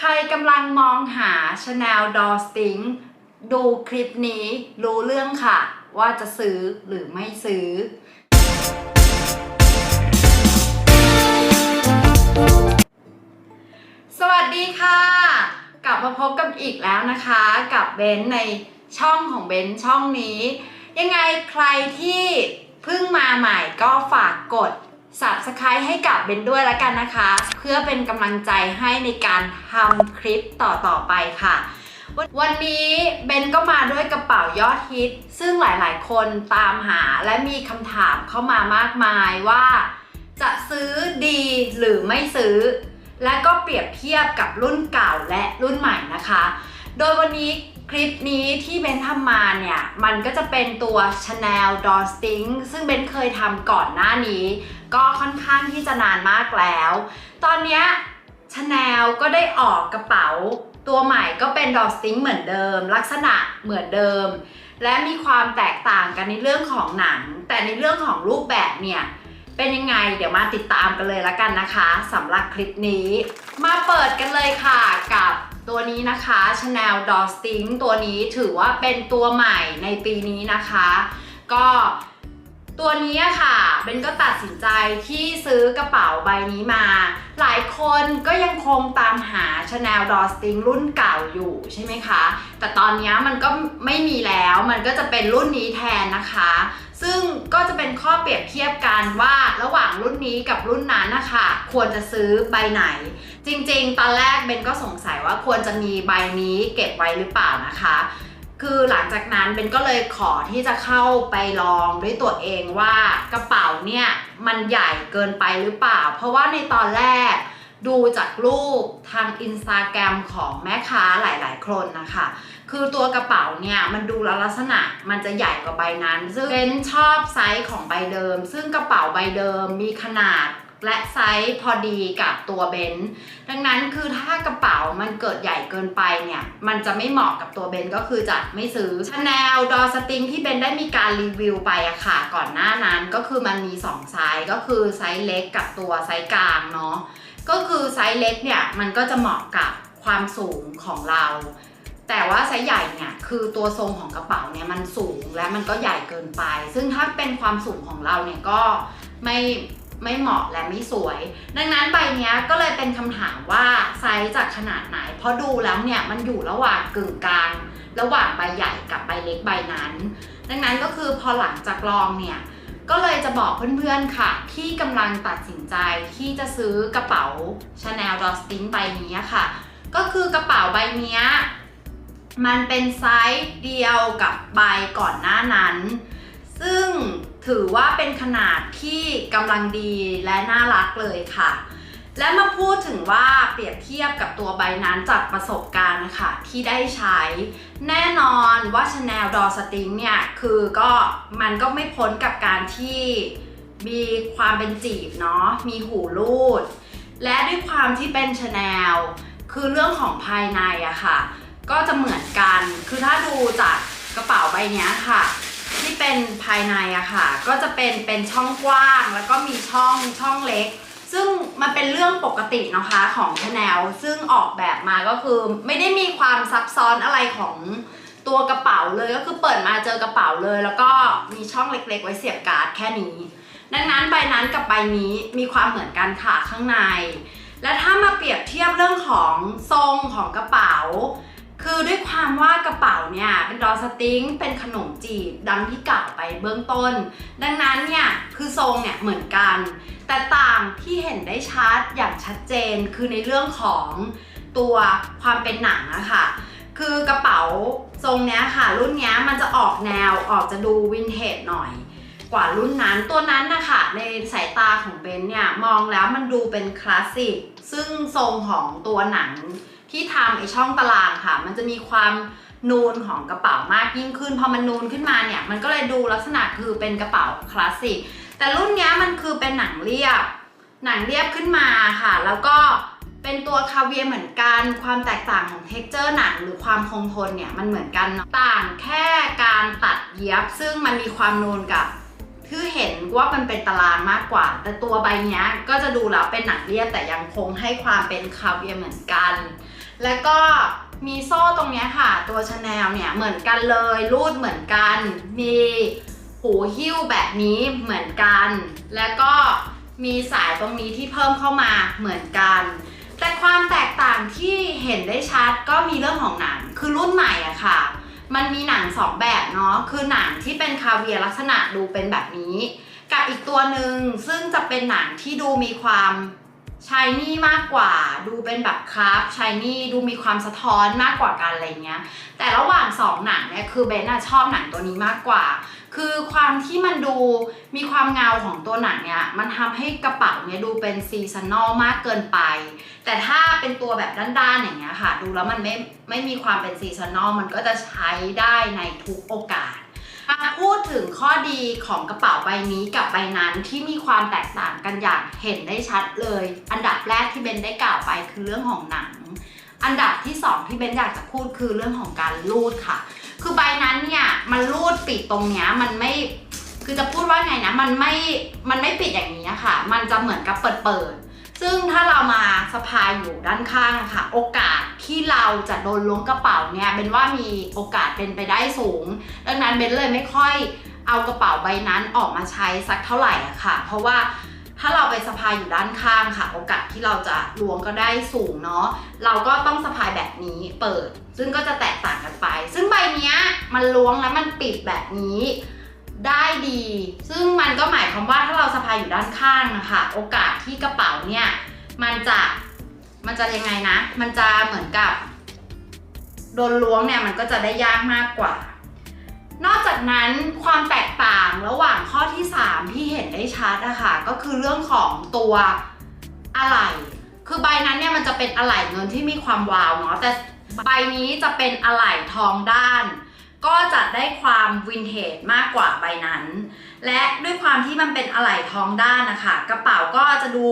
ใครกำลังมองหา Chanel Door Sting ดูคลิปนี้รู้เรื่องค่ะ ว่าจะซื้อหรือไม่ซื้อ สวัสดีค่ะ กลับมาพบกันอีกแล้วนะคะ กับเบนในช่องของเบนช่องนี้ ยังไงใครที่เพิ่งมาใหม่ก็ฝากกด subscribe ให้กับเบนด้วยแล้วกันนะคะ เพื่อเป็นกำลังใจให้ในการทำคลิปต่อๆไปค่ะ วันนี้เบนก็มาด้วยกระเป๋ายอดฮิต ซึ่งหลายๆ คนตามหาและมีคำถามเข้ามามากมายว่า จะซื้อดีหรือไม่ซื้อ และก็เปรียบเทียบกับรุ่นเก่าและรุ่นใหม่นะคะ โดยวันนี้ คลิปนี้ที่เบนทำมาเนี่ย มันก็จะเป็นตัว Chanel d o r Sting ซึ่งเบนเคยทำก่อนหน้านี้ ก็ค่อนข้างที่จะนานมากแล้ว ตอนนี้ Chanel ก็ได้ออกกระเป๋า ตัวใหม่ก็เป็น d o r Sting เหมือนเดิม ลักษณะเหมือนเดิม และมีความแตกต่างกันในเรื่องของหนัง แต่ในเรื่องของรูปแบบเนี่ยเป็นยังไง เดี๋ยวมาติดตามกันเลยละกันนะคะสำหรับคลิปนี้ มาเปิดกันเลยค่ะกับ ตัวนี้นะคะ Chanel d o r Sting ตัวนี้ถือว่าเป็นตัวใหม่ในปีนี้นะคะ ก็ตัวนี้ค่ะเบนก็ตัดสินใจที่ซื้อกระเป๋าใบนี้มา หลายคนก็ยังคงตามหา Chanel Door Sting รุ่นเก่าอยู่ใช่ไหมคะ แต่ตอนนี้มันก็ไม่มีแล้วมันก็จะเป็นรุ่นนี้แทนนะคะ ซึ่งก็จะเป็นข้อเปรียบเทียบกันว่าระหว่างรุ่นนี้กับรุ่นนั้นนะคะ ควรจะซื้อใบไหน จริงๆ ตอนแรกเบนก็สงสัยว่าควรจะมีใบนี้เก็บไว้หรือเปล่านะคะ คือหลังจากนั้นเบนก็เลยขอที่จะเข้าไปลองด้วยตัวเองว่ากระเป๋าเนี่ยมันใหญ่เกินไปหรือเปล่า เพราะว่าในตอนแรกดูจากรูปทางอินสตาแกรมของแม่ค้าหลายๆ คนนะคะ คือตัวกระเป๋าเนี่ยมันดูลักษณะมันจะใหญ่กว่าใบนั้น ซึ่งเบนชอบไซส์ของใบเดิม ซึ่งกระเป๋าใบเดิมมีขนาด และไซส์พอดีกับตัวเบนดังนั้นคือถ้ากระเป๋ามันเกิดใหญ่เกินไปเนี่ย มันจะไม่เหมาะกับตัวเบนก็คือจะไม่ซื้อชาแนลดอสติงที่เบนได้มีการรีวิวไปอะค่ะ ก่อนหน้านั้นก็คือมันมี 2 ไซส์ก็คือไซส์เล็กกับตัวไซส์กลางเนาะก็คือไซส์เล็กเนี่ย มันก็จะเหมาะกับความสูงของเรา แต่ว่าไซส์ใหญ่เนี่ย คือตัวทรงของกระเป๋าเนี่ยมันสูงและมันก็ใหญ่เกินไป ซึ่งถ้าเป็นความสูงของเราเนี่ยก็ไม่ ไม่เหมาะและไม่สวย ดังนั้นใบนี้ก็เลยเป็นคำถามว่าไซส์จากขนาดไหน เพราะดูแล้วเนี่ยมันอยู่ระหว่างกึ่งกลาง ระหว่างใบใหญ่กับใบเล็กใบนั้น ดังนั้นก็คือพอหลังจากลองเนี่ยก็เลยจะบอกเพื่อนๆค่ะ ที่กำลังตัดสินใจที่จะซื้อกระเป๋า Chanel d o s t i n ใบนี้ค่ะ ก็คือกระเป๋าใบนี้มันเป็นไซส์เดียวกับใบก่อนหน้านั้น ซึ่ง ถือว่าเป็นขนาดที่กำลังดีและน่ารักเลยค่ะ และมาพูดถึงว่าเปรียบเทียบกับตัวใบนั้นจากประสบการณ์นะคะที่ได้ใช้ แน่นอนว่า Chanel d o s t i n g เนี่ย คือก็มันก็ไม่พ้นกับการที่มีความเป็นจีบเนาะมีหูรูด และด้วยความที่เป็น Chanel คือเรื่องของภายในอะค่ะ ก็จะเหมือนกันคือถ้าดูจากกระเป๋าใบนี้ค่ะ ที่เป็นภายในอะค่ะ ก็จะเป็นเป็นช่องกว้างแล้วก็มีช่องช่องเล็ก ซึ่งมันเป็นเรื่องปกตินะคะของ Chanel ซึ่งออกแบบมาก็คือไม่ได้มีความซับซ้อนอะไรของตัวกระเป๋าเลยก็คือเปิดมาเจอกระเป๋าเลย แล้วก็มีช่องเล็กๆ ไว้เสียบการ์ดแค่นี้ ดังนั้นใบนั้นกับใบนี้มีความเหมือนกันค่ะข้างใน และถ้ามาเปรียบเทียบเรื่องของทรงของกระเป๋า คือด้วยความว่ากระเป๋าเนี่ยเป็นดอสติงเป็นขนมจีบดังที่กล่าวไปเบื้องต้น ดังนั้นเนี่ยคือทรงเนี่ยเหมือนกัน แต่ต่างที่เห็นได้ชัดอย่างชัดเจนคือในเรื่องของตัวความเป็นหนังอะค่ะคือกระเป๋าทรงเนี้ยค่ะ รุ่นเนี้ยมันจะออกแนวออกจะดูวินเทจหน่อย กว่ารุ่นนั้นตัวนั้นนะคะในสายตาของเบนเนี่ยมองแล้วมันดูเป็นคลาสสิกซึ่งทรงของตัวหนัง ที่ทำไอช่องตารางค่ะ มันจะมีความนูนของกระเป๋ามากยิ่งขึ้น พอมันนูนขึ้นมาเนี่ย มันก็เลยดูลักษณะคือเป็นกระเป๋าคลาสสิก แต่รุ่นนี้มันคือเป็นหนังเรียบ หนังเรียบขึ้นมาค่ะ แล้วก็เป็นตัวคาเวียเหมือนกัน ความแตกต่างของเท็กเจอร์หนังหรือความคงทนเนี่ยมันเหมือนกันเนอะต่างแค่การตัดเย็บ ซึ่งมันมีความนูนกับคือเห็นว่ามันเป็นตารางมากกว่า แต่ตัวใบเนี้ยก็จะดูแล้วเป็นหนังเรียบแต่ยังคงให้ความเป็นคาเวียเหมือนกัน แล้วก็มีโซ่ตรงนี้ค่ะ ตัวชาแนลเนี่ยเหมือนกันเลยรูดเหมือนกัน มีหูหิ้วแบบนี้เหมือนกัน แล้วก็มีสายตรงนี้ที่เพิ่มเข้ามาเหมือนกัน แต่ความแตกต่างที่เห็นได้ชัดก็มีเรื่องของหนังคือรุ่นใหม่อะค่ะ มันมีหนังสองแบบเนาะคือหนังที่เป็นคาเวียลักษณะดูเป็นแบบนี้ กับอีกตัวหนึ่งซึ่งจะเป็นหนังที่ดูมีความ ชายนี่มากกว่าดูเป็นแบบคราฟชายนี่ดูมีความสะท้อนมากกว่ากันอะไรเงี้ย แต่ระหว่างสองหนังเนี่ยคือเบนน่ะชอบหนังตัวนี้มากกว่า คือความที่มันดูมีความเงาของตัวหนังเนี่ยมันทำให้กระเป๋าเนี่ยดูเป็นซีซันนอลมากเกินไป แต่ถ้าเป็นตัวแบบด้านๆอย่างเงี้ยค่ะ ดูแล้วมันไม่ไม่มีความเป็นซีซันนอลมันก็จะใช้ได้ในทุกโอกาส มาพูดถึงข้อดีของกระเป๋าใบนี้กับใบนั้นที่มีความแตกต่างกันอย่างเห็นได้ชัดเลย อันดับแรกที่เบนได้กล่าวไปคือเรื่องของหนัง อันดับที่สองที่เบนอยากจะพูดคือเรื่องของการรูดค่ะ คือใบนั้นเนี่ยมันรูดปิดตรงเนี้ยมันไม่คือจะพูดว่าไงนะมันไม่มันไม่ปิดอย่างนี้ค่ะ มันจะเหมือนกับเปิดเปิดๆซึ่งถ้าเรามาสะพายอยู่ด้านข้างอะค่ะ โอกาส ที่เราจะโดนล้วงกระเป๋าเนี่ยเป็นว่ามีโอกาสเป็นไปได้สูง ดังนั้นเบนเลยไม่ค่อยเอากระเป๋าใบนั้นออกมาใช้สักเท่าไหร่อะค่ะ เพราะว่าถ้าเราไปสะพายอยู่ด้านข้างค่ะ โอกาสที่เราจะล้วงก็ได้สูงเนาะเราก็ต้องสะพายแบบนี้เปิด ซึ่งก็จะแตกต่างกันไป ซึ่งใบเนี้ยมันล้วงแล้วมันปิดแบบนี้ได้ดี ซึ่งมันก็หมายความว่าถ้าเราสะพายอยู่ด้านข้างนะคะโอกาสที่กระเป๋าเนี่ยมันจะ มันจะยังไงนะ มันจะเหมือนกับโดนล้วงเนี่ยมันก็จะได้ยากมากกว่า นอกจากนั้นความแตกต่างระหว่างข้อที่ 3 ที่เห็นได้ชัดอะค่ะก็คือเรื่องของตัวอะไหล่คือใบนั้นเนี่ยมันจะเป็นอะไหล่เงินที่มีความวาวเนาะแต่ใบนี้จะเป็นอะไหล่ทองด้าน ก็จะได้ความวินเทจมากกว่าใบนั้น และด้วยความที่มันเป็นอะไหล่ทองด้านนะคะกระเป๋าก็จะดู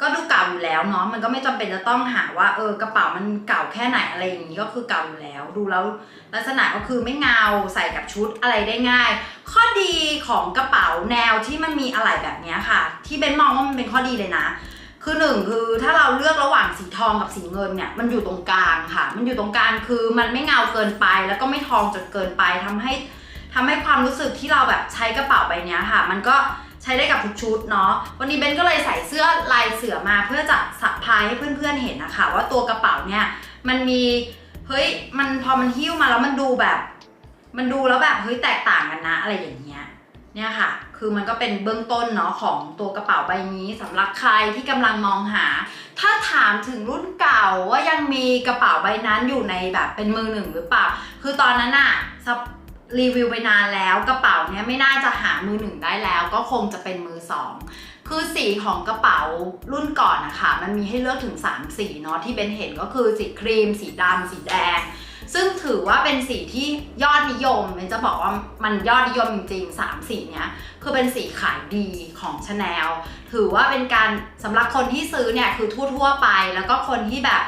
ก็ดูเก่าอยู่แล้วเนาะมันก็ไม่จำเป็นจะต้องหาว่าเออกระเป๋ามันเก่าแค่ไหนอะไรอย่างนี้ก็คือเก่าอยู่แล้ว ดูแล้วลักษณะก็คือไม่เงาใส่กับชุดอะไรได้ง่าย ข้อดีของกระเป๋าแนวที่มันมีอะไหล่แบบนี้ค่ะ ที่เบนมองว่ามันเป็นข้อดีเลยนะ คือหนึ่งคือถ้าเราเลือกระหว่างสีทองกับสีเงินเนี่ยมันอยู่ตรงกลางค่ะ มันอยู่ตรงกลางคือมันไม่เงาเกินไป แล้วก็ไม่ทองจนเกินไปทำให้ทำให้ความรู้สึกที่เราแบบใช้กระเป๋าใบนี้ค่ะ มันก็ ใช้ได้กับทุกชุดเนาะ วันนี้เบนก็เลยใส่เสื้อลายเสือมาเพื่อจะสับพายให้เพื่อนๆเห็นนะคะ ว่าตัวกระเป๋าเนี่ยมันมีเฮ้ยมันพอมันหิ้วมาแล้วมันดูแบบ มันดูแล้วแบบเฮ้ยแตกต่างกันนะอะไรอย่างเงี้ยเนี่ยค่ะ คือมันก็เป็นเบื้องต้นเนาะของตัวกระเป๋าใบนี้สำหรับใครที่กำลังมองหา ถ้าถามถึงรุ่นเก่าว่ายังมีกระเป๋าใบนั้นอยู่ในแบบเป็นมือหนึ่งหรือเปล่า คือตอนนั้นอะ รีวิวไปนานแล้วกระเป๋าเนี้ยไม่น่าจะหามือหนึ่งได้แล้ว ก็คงจะเป็นมือสองคือสีของกระเป๋ารุ่นก่อนนะคะมันมีให้เลือกถึง 3 สีเนาะที่เป็นเห็นก็คือสีครีม สีดำสีแดง ซึ่งถือว่าเป็นสีที่ยอดนิยมเบนจะบอกว่ามันยอดนิยมจริงๆสามสีเนี้ยคือเป็นสีขายดีของชาแนลถือว่าเป็นการสำหรับคนที่ซื้อเนี่ยคือทั่วๆไป แล้วก็คนที่แบบ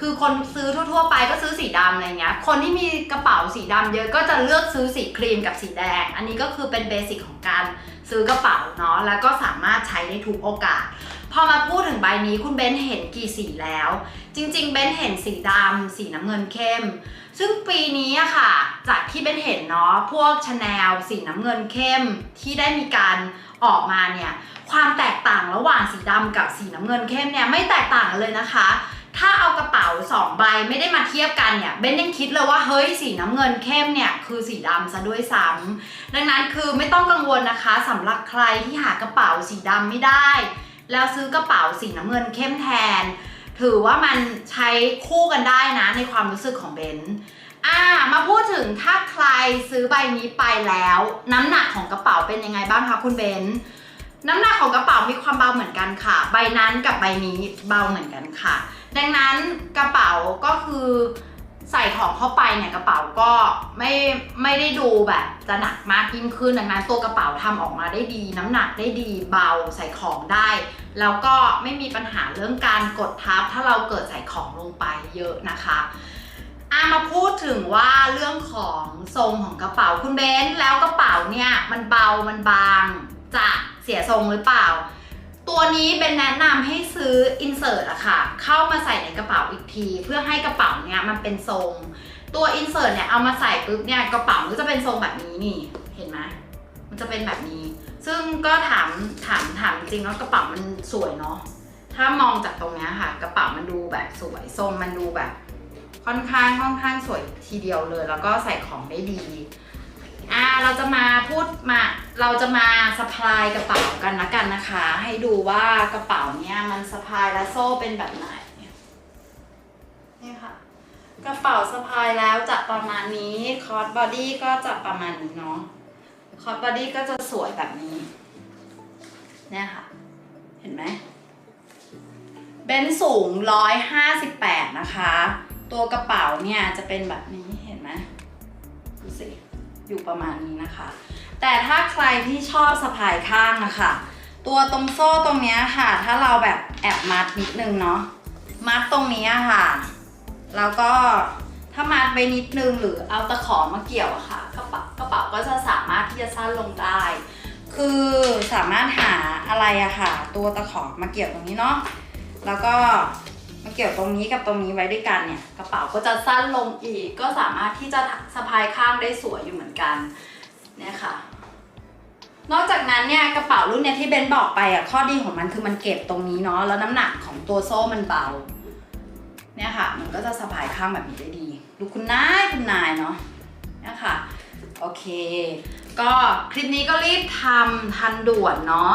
คือคนซื้อทั่วๆไปก็ซื้อสีดำอะไรเงี้ย คนที่มีกระเป๋าสีดำเยอะก็จะเลือกซื้อสีครีมกับสีแดง อันนี้ก็คือเป็นเบสิกของการซื้อกระเป๋าเนาะ แล้วก็สามารถใช้ได้ทุกโอกาส พอมาพูดถึงใบนี้คุณเบนเห็นกี่สีแล้ว จริงๆ เบนเห็นสีดำสีน้ำเงินเข้ม ซึ่งปีนี้อะค่ะ จากที่เบนเห็นเนาะ พวกชาแนลสีน้ำเงินเข้มที่ได้มีการออกมาเนี่ย ความแตกต่างระหว่างสีดำกับสีน้ำเงินเข้มเนี่ยไม่แตกต่างกันเลยนะคะ ถ้าเอากระเป๋า2ใบไม่ได้มาเทียบกันเนี่ยเบนยังคิดเลยว่าเฮ้ยสีน้ำเงินเข้มเนี่ยคือสีดำซะด้วยซ้ำดังนั้นคือไม่ต้องกังวลนะคะสำหรับใครที่หากระเป๋าสีดำไม่ได้ แล้วซื้อกระเป๋าสีน้ำเงินเข้มแทน ถือว่ามันใช้คู่กันได้นะในความรู้สึกของเบนอ่ามาพูดถึงถ้าใครซื้อใบนี้ไปแล้ว น้ำหนักของกระเป๋าเป็นยังไงบ้างคะคุณเบนน้ำหนักของกระเป๋ามีความเบาเหมือนกันค่ะ ใบนั้นกับใบนี้เบาเหมือนกันค่ะ ดังนั้นกระเป๋าก็คือใส่ของเข้าไปเนี่ยกระเป๋าก็ไม่ไม่ได้ดูแบบจะหนักมากยิ่งขึ้นดังนั้นตัวกระเป๋าทำออกมาได้ดี น้ำหนักได้ดีเบาใส่ของได้ แล้วก็ไม่มีปัญหาเรื่องการกดทับ ถ้าเราเกิดใส่ของลงไปเยอะนะคะอามาพูดถึงว่าเรื่องของทรงของกระเป๋าคุณเบนแล้วกระเป๋าเนี่ยมันเบามันบางจะเสียทรงหรือเปล่า ตัวนี้เป็นแนะนำให้ซื้ออินเสิร์ตอะค่ะ เข้ามาใส่ในกระเป๋าอีกที เพื่อให้กระเป๋าเนี่ยมันเป็นทรง ตัวอินเสิร์ตเนี่ยเอามาใส่ปุ๊บเนี่ยกระเป๋าก็จะเป็นทรงแบบนี้นี่ เห็นไหมมันจะเป็นแบบนี้ ซึ่งก็ถามถามถามจริงๆแล้วกระเป๋ามันสวยเนาะ ถ้ามองจากตรงเนี้ยค่ะ กระเป๋ามันดูแบบสวยทรงมันดูแบบ ค่อนข้างค่อนข้างสวยทีเดียวเลย แล้วก็ใส่ของได้ดี อ่าเราจะมาพูดมาเราจะมาสะพายกระเป๋ากันละกันนะคะ ให้ดูว่ากระเป๋าเนี้ยมันสะพายและโซ่เป็นแบบไหนนี่ค่ะ กระเป๋าสะพายแล้วจะประมาณนี้คอร์สบอดี้ก็จะประมาณนี้เนาะคอร์สบอดี้ก็จะสวยแบบนี้เนี่ยค่ะ เห็นไหมเบนสูง 158 นะคะ ตัวกระเป๋าเนี่ยจะเป็นแบบนี้ อยู่ประมาณนี้นะคะ แต่ถ้าใครที่ชอบสะพายข้างอะค่ะตัวตรงโซ่ตรงนี้ค่ะ ถ้าเราแบบแอบมัดนิดนึงเนาะมัดตรงนี้อะค่ะ แล้วก็ถ้ามัดไปนิดนึงหรือเอาตะขอมาเกี่ยวอะค่ะกระเป๋ากระเป๋าก็จะสามารถที่จะสั้นลงได้ คือสามารถหาอะไรอะค่ะ ตัวตะขอมาเกี่ยวตรงนี้เนาะแล้วก็ มาเกี่ยวตรงนี้กับตรงนี้ไว้ด้วยกันเนี่ยกระเป๋าก็จะสั้นลงอีก ก็สามารถที่จะสะพายข้างได้สวยอยู่เหมือนกันเนี่ยค่ะ นอกจากนั้นเนี่ยกระเป๋ารุ่นเนี้ยที่เบนบอกไปอะข้อดีของมันคือมันเก็บตรงนี้เนาะแล้วน้ำหนักของตัวโซ่มันเบาเนี่ยค่ะ มันก็จะสะพายข้างแบบนี้ได้ดีดูคุณนายคุณนายเนาะเนี่ยค่ะโอเค ก็คลิปนี้ก็รีบทำทันด่วนเนาะ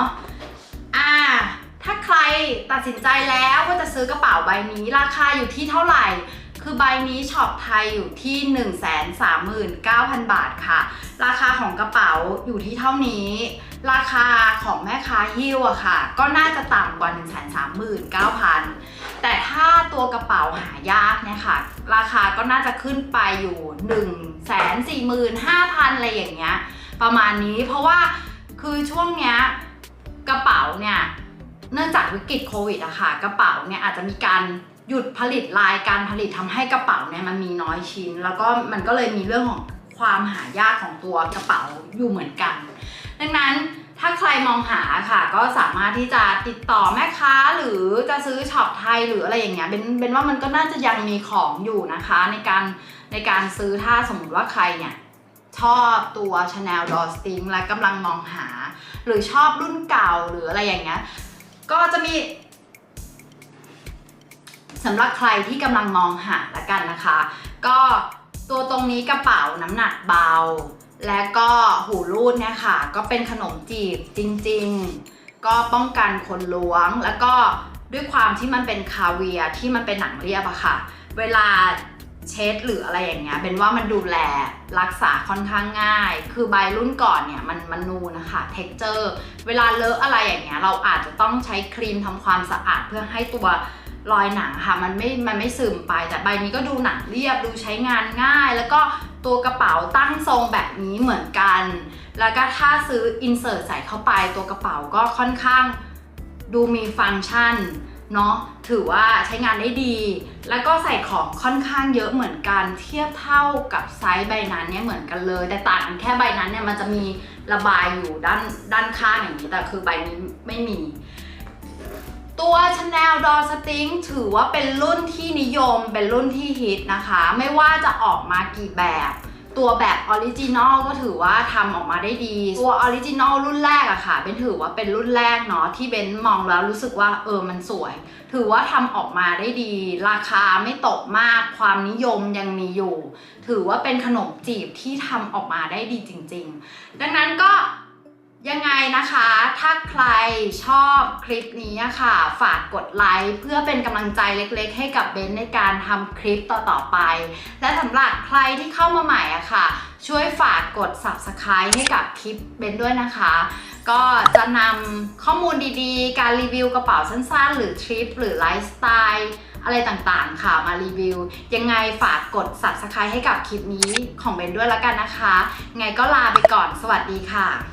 รตัดสินใจแล้วว่าจะซื้อกระเป๋าใบนี้ราคาอยู่ที่เท่าไหร่ คือใบนี้ช็อปไทยอยู่ที่ 139,000 บาทค่ะ ราคาของกระเป๋าอยู่ที่เท่านี้ ราคาของแม่ค้าฮิ้วอะค่ะ ก็น่าจะต่ำกว่า 139,000 แต่ถ้าตัวกระเป๋าหายากเนี่ยค่ะ ราคาก็น่าจะขึ้นไปอยู่ 145,000 อะไรอย่างเงี้ยประมาณนี้เพราะว่าคือช่วงเนี้ยกระเป๋าเนี่ย เนื่องจากวิกฤตโควิดอะค่ะกระเป๋าเนี่ยอาจจะมีการหยุดผลิตลายการผลิตทำให้กระเป๋าเนี่ยมันมีน้อยชิ้น แล้วก็มันก็เลยมีเรื่องของความหายากของตัวกระเป๋าอยู่เหมือนกัน ดังนั้นถ้าใครมองหาค่ะ ก็สามารถที่จะติดต่อแม่ค้าหรือจะซื้อช็อปไทยหรืออะไรอย่างเงี้ยเป็นเป็นว่ามันก็น่าจะยังมีของอยู่นะคะ ในการในการซื้อถ้าสมมติว่าใครเนี่ยชอบตัว Chanel d o s t i n g และกำลังมองหา หรือชอบรุ่นเก่าหรืออะไรอย่างเงี้ย ก็จะมีสำหรับใครที่กำลังมองหาละกันนะคะ ก็ตัวตรงนี้กระเป๋าน้ำหนักเบา และก็หูรูดเนี่ยค่ะ ก็เป็นขนมจีบจริงๆ ก็ป้องกันคนล้วง แล้วก็ด้วยความที่มันเป็นคาเวียที่มันเป็นหนังเรียบอะค่ะ เวลา เช็ดหรืออะไรอย่างเงี้ยเป็นว่ามันดูแลรักษาค่อนข้างง่าย คือใบรุ่นก่อนเนี่ยมันมันนูนะคะเท็กเจอร์เวลาเลอะอะไรอย่างเงี้ยเราอาจจะต้องใช้ครีมทำความสะอาดเพื่อให้ตัวรอยหนังค่ะมันไม่ มันไม่ซึมไป แต่ใบนี้ก็ดูหนังเรียบดูใช้งานง่าย แล้วก็ตัวกระเป๋าตั้งทรงแบบนี้เหมือนกัน แล้วก็ถ้าซื้ออินเสิร์ตใส่เข้าไปตัวกระเป๋าก็ค่อนข้างดูมีฟังก์ชัน เนาะถือว่าใช้งานได้ดี แล้วก็ใส่ของค่อนข้างเยอะเหมือนกัน เทียบเท่ากับไซส์ใบนั้นเนี่ยเหมือนกันเลย แต่ต่างกันแค่ใบนั้นเนี่ยมันจะมีระบายอยู่ด้านด้านข้างอย่างนี้แต่คือใบนี้ไม่มี ตัว Chanel d o s t i n g ถือว่าเป็นรุ่นที่นิยมเป็นรุ่นที่ฮิตนะคะ ไม่ว่าจะออกมากี่แบบ ตัวแบบออริจินอลก็ถือว่าทำออกมาได้ดี ตัวออริจินอลรุ่นแรกอะค่ะ เป็นถือว่าเป็นรุ่นแรกเนาะที่เบนมองแล้วรู้สึกว่าเออมันสวย ถือว่าทำออกมาได้ดี ราคาไม่ตกมาก ความนิยมยังมีอยู่ ถือว่าเป็นขนมจีบที่ทำออกมาได้ดีจริง ๆ ดังนั้นก็ ยังไงนะคะ ถ้าใครชอบคลิปนี้ค่ะ ฝากกดไลค์เพื่อเป็นกำลังใจเล็กๆ ให้กับเบนในการทำคลิปต่อๆไป และสำหรับใครที่เข้ามาใหม่อะค่ะ ช่วยฝากกด subscribe ให้กับคลิปเบนด้วยนะคะ ก็จะนำข้อมูลดีๆ การรีวิวกระเป๋าสั้นๆ หรือทริปหรือไลฟ์สไตล์อะไรต่างๆ ค่ะมารีวิว ยังไงฝากกด subscribe ให้กับคลิปนี้ของเบนด้วยแล้วกันนะคะ ไงก็ลาไปก่อน สวัสดีค่ะ